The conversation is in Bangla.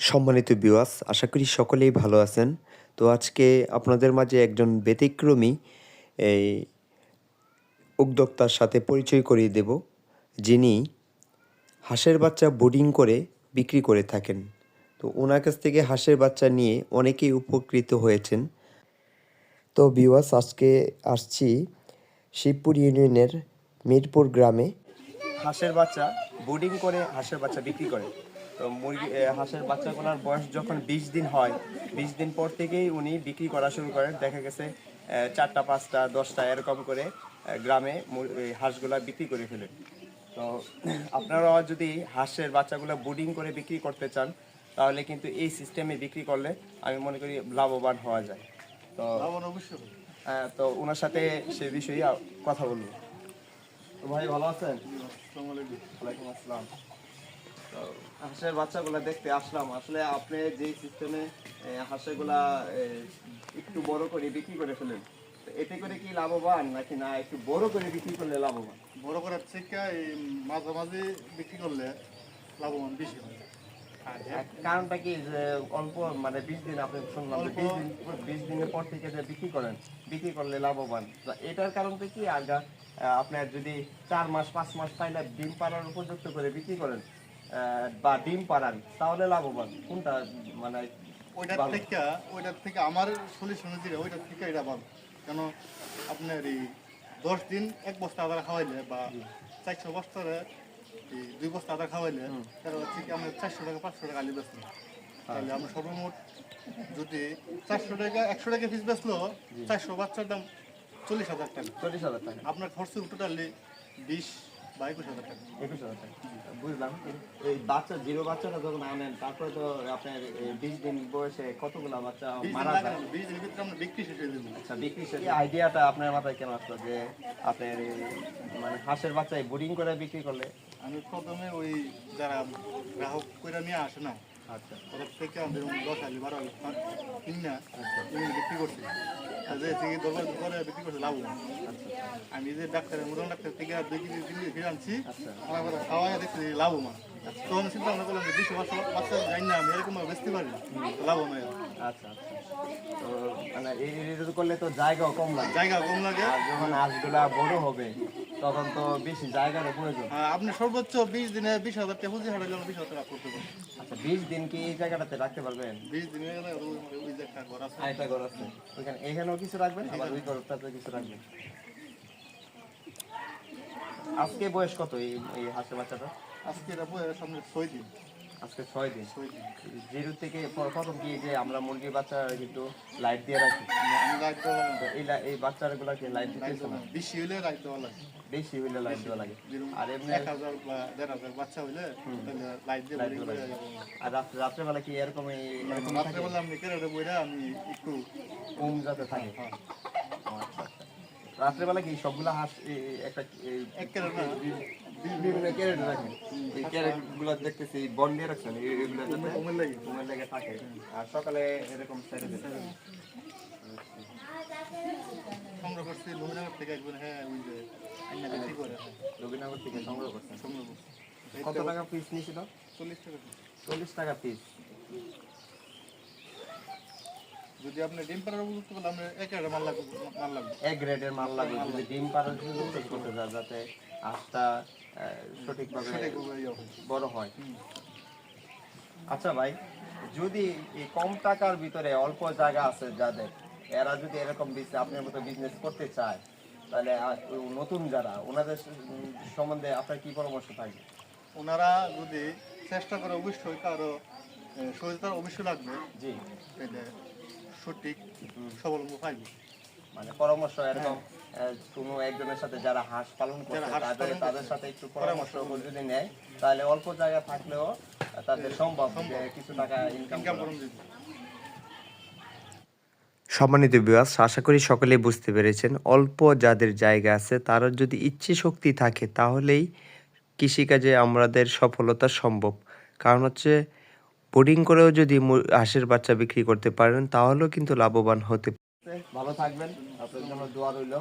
সম্মানিত বিওয়াস আশা করি সকলেই ভালো আছেন। তো আজকে আপনাদের মাঝে একজন ব্যতিক্রমী এই উদ্যোক্তার সাথে পরিচয় করিয়ে দেব, যিনি হাঁসের বাচ্চা বোর্ডিং করে বিক্রি করে থাকেন। তো ওনার কাছ থেকে হাঁসের বাচ্চা নিয়ে অনেকেই উপকৃত হয়েছেন। তো বিওয়াস আজকে আসছি শিবপুর ইউনিয়নের মিরপুর গ্রামে। হাঁসের বাচ্চা বোর্ডিং করে হাঁসের বাচ্চা বিক্রি করে। তো মুরগি হাঁসের বাচ্চাগুলোর বয়স যখন বিশ দিন হয় বিশ দিন পর থেকেই উনি বিক্রি করা শুরু করেন। দেখা গেছে চারটা পাঁচটা দশটা এরকম করে গ্রামে হাঁসগুলা বিক্রি করে ফেলেন তো আপনারাও যদি হাঁসের বাচ্চাগুলো বোর্ডিং করে বিক্রি করতে চান তাহলে কিন্তু এই সিস্টেমে বিক্রি করলে আমি মনে করি লাভবান হওয়া যায়। তো হবে। তো ওনার সাথে সে বিষয়ে কথা বলব। ভাই ভালো আছেন? আসসালামু আলাইকুম। ওয়ালাইকুম আসসালাম। তো হাঁসের বাচ্চাগুলো দেখতে আসলাম। আসলে আপনি যে সিস্টেমে হাঁসগুলা একটু বড় করে বিক্রি করে ফেলেন তো এতে করে কি লাভবান নাকি না একটু বড় করে বিক্রি করলে লাভবান? বড় করার থেকে মাঝামাঝি বিক্রি করলে লাভবান বেশি হয়। কারণটা কি যে অল্প মানে বিশ দিন আপনি শুনলাম বিশ দিন বিশ দিনের পর থেকে যে বিক্রি করেন বিক্রি করলে লাভবান। এটার কারণটা কি আর আপনার যদি চার মাস পাঁচ মাস পাইলে ডিম পাড়ার উপযুক্ত করে বিক্রি করেন বা ডিম পাড়ান তাহলে লাভবান। কোনটা মানে ওইটার? থেকে ওইটার থেকে আমার সলিউশন হচ্ছে ওইটার থেকে এটা ভালো। কেন আপনার এই দশ দিন এক বস্তা আদার খাওয়াইলে বা চারশো বস্তারে দুই বস্তা আদার খাওয়াইলে তাহলে হচ্ছে কি আমরা চারশো টাকা পাঁচশো টাকা আলি বেচলাম। তাহলে আমরা সর্বমোট যদি চারশো টাকা একশো টাকা পিস বেচলো চারশো বাচ্চার দাম চল্লিশ হাজার টাকা। চল্লিশ হাজার টাকা। আপনার খরচ টোটালি বিশ বা একুশ হাজার টাকা। একুশ হাজার টাকা। বুঝলাম। এই বাচ্চা জিরো বাচ্চাটা যখন আনেন তারপরে তো আপনার বিশ দিন বয়সে কতগুলো বাচ্চা মারা যায়? বিশ দিনের ভিতরে আমরা বিক্রি শেষ হয়ে আচ্ছা বিক্রি শেষে আইডিয়াটা আপনার মাথায় কেন আসলো যে আপনার মানে হাঁসের বাচ্চায় বোর্ডিং করে বিক্রি করলে? আমি প্রথমে ওই যারা গ্রাহক করে নিয়ে আসে না আচ্ছা। ওদের থেকে আমাদের দশ আলি বারো কিনা কিনে বিক্রি করছি। যে থেকে করে বিক্রি করছে লাভ আমি যে ডাক্তারের ডাক্তার থেকে দুই কেজি তিন কেজি ফিরে আনছি আচ্ছা। আমার কথা খাওয়াই দেখছি লাভ আমার তখন চিন্তা ভাবনা করলাম যে দুশো বাচ্চা বাচ্চা যাই না আমি এরকম ভাবে বেচতে পারি লাভ নয় আচ্ছা আচ্ছা। তো মানে এই করলে তো জায়গাও কম লাগে। জায়গা কম লাগে। যখন হাঁসগুলা বড় হবে তখন তো বেশি জায়গার প্রয়োজন। আপনি সর্বোচ্চ বিশ দিনে বিশ হাজার টাকা পুঁজি টাকা বিশ হাজার টাকা করতে পারবেন আচ্ছা বিশ দিন কি এই জায়গাটাতে রাখতে পারবেন? বিশ দিনে ওই- ওই যে একটা ঘর আছে। আরেকটা ঘর আছে। ওইখানে এখানেও কিছু রাখবেন? আবার ওই ঘরটাতে কিছু রাখবেন? আজকে বয়স কত এই হাঁসের বাচ্চাটা আজকে এটা বয়স সামনে ছয় দিন। আজকে ছয় দিন। জিরো থেকে প্রথম যে আমরা মুরগির বাচ্চা কিন্তু লাইট দিয়ে রাখি। এই এই বাচ্চাগুলোকে লাইট দিতেছে না বেশি হইলে লাইট দেওয়া লাগে। বেশি হইলে লাইট দেওয়া লাগে। আর এমনি এক হাজার বা দেড় হাজার বাচ্চা হইলে লাইট দিয়ে লাইট দেওয়া লাগে। আর রাত্রে রাত্রেবেলা কি এরকম এরকম রাত্রেবেলা আমি কেরাটে বইরা আমি একটু কম যাতে থাকে। হ্যাঁ, আচ্ছা আচ্ছা। রাত্রেবেলা কি সবগুলা হাঁস একটা বিভিন্ন ক্যারেট রাখেন। এই ক্যারেটগুলো দেখতেছি দিয়ে রাখছেন এগুলো যাতে লাগে। থাকে। আর সকালে এরকম ছেড়ে দিন। সংগ্রহ করছি লুমিনগর থেকে একজন হ্যাঁ ওই যে হ্যাঁ, রবীন্দ্রনগর থেকে সংগ্রহ করছেন। সংগ্রহ করছি। কত টাকা পিস নিয়েছিল? চল্লিশ টাকা চল্লিশ টাকা পিস যদি আপনি ডিম পাড়ার উপযুক্ত করলে এক একটা মাল লাগবে মাল লাগবে। এক গ্রেডের মাল লাগবে। যদি ডিম পাড়ার করতে যাতে আহ, সঠিকভাবে হবে। বড় হয়। আচ্ছা ভাই যদি এই কম টাকার ভিতরে অল্প জায়গা আছে যাদের এরা যদি এরকম বিজ- আপনার মতো বিজনেস করতে চায় তাহলে নতুন যারা ওনাদের সম্বন্ধে আপনার কি পরামর্শ থাকবে? ওনারা যদি চেষ্টা করে অবশ্যই কারও সহযোগিতার অবশ্যই লাগবে জি। সঠিক সবলম্ব পাইবে মানে পরামর্শ এরকম কোনো একজনের সাথে যারা হাঁস পালন করছে তাদের তাদের সাথে একটু পরামর্শ যদি নেয় তাহলে অল্প জায়গা থাকলেও তাদের সম্ভব কিছু টাকা ইনকাম সম্মানিত বিবাস আশা করি সকলেই বুঝতে পেরেছেন অল্প যাদের জায়গা আছে তারা যদি ইচ্ছে শক্তি থাকে তাহলেই কৃষিকাজে আমাদের সফলতা সম্ভব। কারণ হচ্ছে বোর্ডিং করেও যদি হাঁসের বাচ্চা বিক্রি করতে পারেন তাহলেও কিন্তু লাভবান হতে ভালো থাকবেন। আপনার জন্য দোয়া রইল।